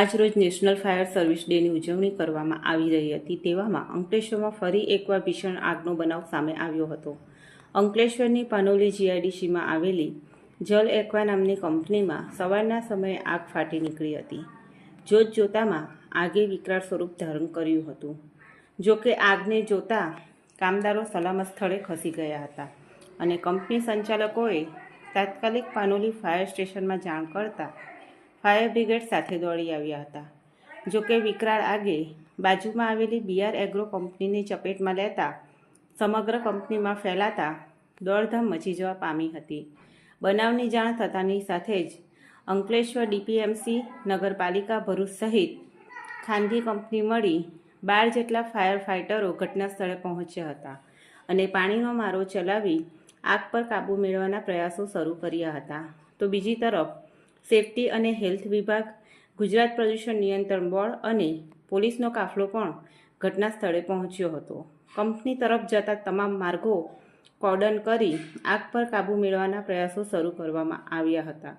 આજરોજ national fire service ડેની ઉજવણી કરવામાં આવી રહી હતી. તેવામાં અંકલેશ્વરમાં ફરી એકવાર ભીષણ આગનો બનાવ સામે આવ્યો હતો. અંકલેશ્વરની પાનોલી જીઆઈડીસીમાં આવેલી જલ એક્વા નામની કંપનીમાં સવારના સમયે આગ ફાટી નીકળી હતી. જોત જોતામાં આગે વિકરાળ સ્વરૂપ ધારણ કર્યું હતું. જોકે આગને જોતા કામદારો સલામત સ્થળે ખસી ગયા હતા અને કંપની સંચાલકોએ તાત્કાલિક પાનોલી ફાયર સ્ટેશનમાં જાણ કરતા ફાયર બ્રિગેડ સાથે દોડી આવ્યા હતા. જોકે વિકરાળ આગે બાજુમાં આવેલી બીઆર એગ્રો કંપનીની ચપેટમાં લેતા, સમગ્ર કંપનીમાં ફેલાતા દોડધામ મચી જવા પામી હતી. બનાવની જાણ થતાની સાથે જ અંકલેશ્વર ડીપીએમસી નગરપાલિકા ભરૂચ સહિત ખાનગી કંપની મળી બાર જેટલા ફાયર ફાઇટરો ઘટના સ્થળે પહોંચ્યા હતા અને પાણીનો મારો ચલાવી આગ પર કાબૂ મેળવવાના પ્રયાસો શરૂ કર્યા હતા. તો બીજી તરફ સેફટી અને હેલ્થ વિભાગ, ગુજરાત પ્રદૂષણ નિયંત્રણ બોર્ડ અને પોલીસનો કાફલો પણ ઘટના સ્થળે પહોંચ્યો હતો. કંપની તરફ જતા તમામ માર્ગો કોર્ડન કરી આગ પર કાબૂ મેળવવાના પ્રયાસો શરૂ કરવામાં આવ્યા હતા.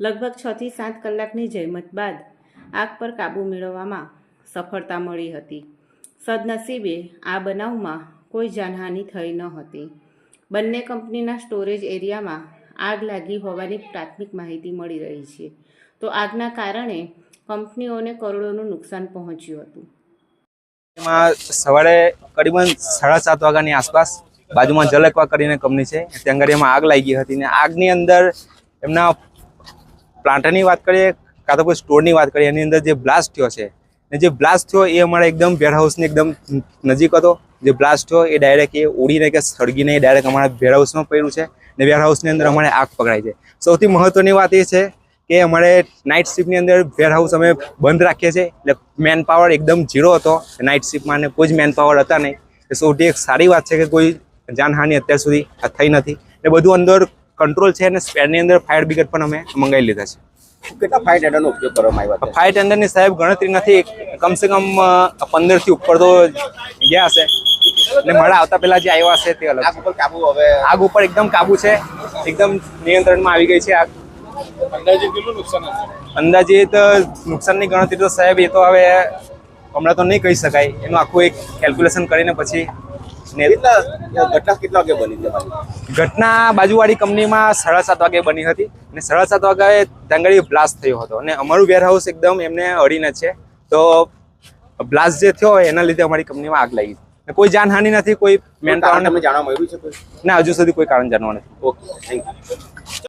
લગભગ છથી સાત કલાકની જહેમત બાદ આગ પર કાબૂ મેળવવામાં સફળતા મળી હતી. સદનસીબે આ બનાવમાં કોઈ જાનહાનિ થઈ ન હતી. બંને કંપનીના સ્ટોરેજ એરિયામાં આગ લાગી હોવાની પ્રાથમિક માહિતી મળી રહી છે. તો આગના કારણે કંપનીઓને કરોડોનું નુકસાન પહોંચ્યું હતું. એમાં સવારે કરીબન સાડા સાત વાગ્યાની આસપાસ બાજુમાં જલકવા કરીને કંપની છે. ત્યાં આગળ એમાં આગ લાગી હતી ને આગની અંદર એમના પ્લાન્ટની વાત કરીએ કાં તો કોઈ સ્ટોરની વાત કરીએ, એની અંદર જે બ્લાસ્ટ થયો છે. ને જે બ્લાસ્ટ થયો એ અમારા એકદમ વેરહાઉસની એકદમ નજીક હતો. જે બ્લાસ્ટ થયો એ ડાયરેક્ટ એ ઉડીને કે સળગીને એ ડાયરેક્ટ અમારા વેરહાઉસમાં પડ્યું છે. ને વેરહાઉસની અંદર અમારે આગ પકડાય છે. સૌથી મહત્વની વાત એ છે કે અમારે નાઇટ શિફ્ટની અંદર વેરહાઉસ અમે બંધ રાખીએ છીએ. એટલે મેન પાવર એકદમ ઝીરો હતો. નાઇટ શિફ્ટમાં ને કોઈ જ મેન પાવર હતા નહીં. એ સૌથી એક સારી વાત છે કે કોઈ જાનહાનિ અત્યાર સુધી થઈ નથી. એટલે બધું અંદર કંટ્રોલ છે અને સ્પેરની અંદર ફાયર બ્રિગેડ પણ અમે મંગાવી લીધા છે. કેટલા ફાઇટ હેડરનો ઉપયોગ કરવામાં આવ્યો છે? ફાયર ટેન્ડરની સાહેબ ગણતરી નથી. કમસે કમ પંદરથી ઉપર તો ગયા હશે. એટલે મળા આવતા પહેલા જે આવ્યા છે તે અલગ આગ ઉપર કાબુ હવે આગ ઉપર એકદમ કાબુ છે. એકદમ નિયંત્રણમાં આવી ગઈ છે આગ. અંદાજે કેટલું નુકસાન હશે? તો નુકસાનની ગણતરી તો સાહેબ એ તો હવે હમણાં તો નહીં કહી શકાય. એનું આખું એક કેલ્ક્યુલેશન કરીને પછી ઘટના કેટલા વાગે બની ઘટના બાજુવાળી કંપનીમાં સાડા સાત વાગે બની હતી અને સાડા સાત વાગે ત્યાં બ્લાસ્ટ થયો હતો અને અમારું વેરહાઉસ એકદમ એમને અડીને છે. તો બ્લાસ્ટ જે થયો એના લીધે અમારી કંપનીમાં આગ લાગી. કોઈ જાનહાનિ નથી કોઈ મેન કારણ જાણવા મળ્યું છે ના હજુ સુધી કોઈ કારણ જાણવા નથી. Okay thank you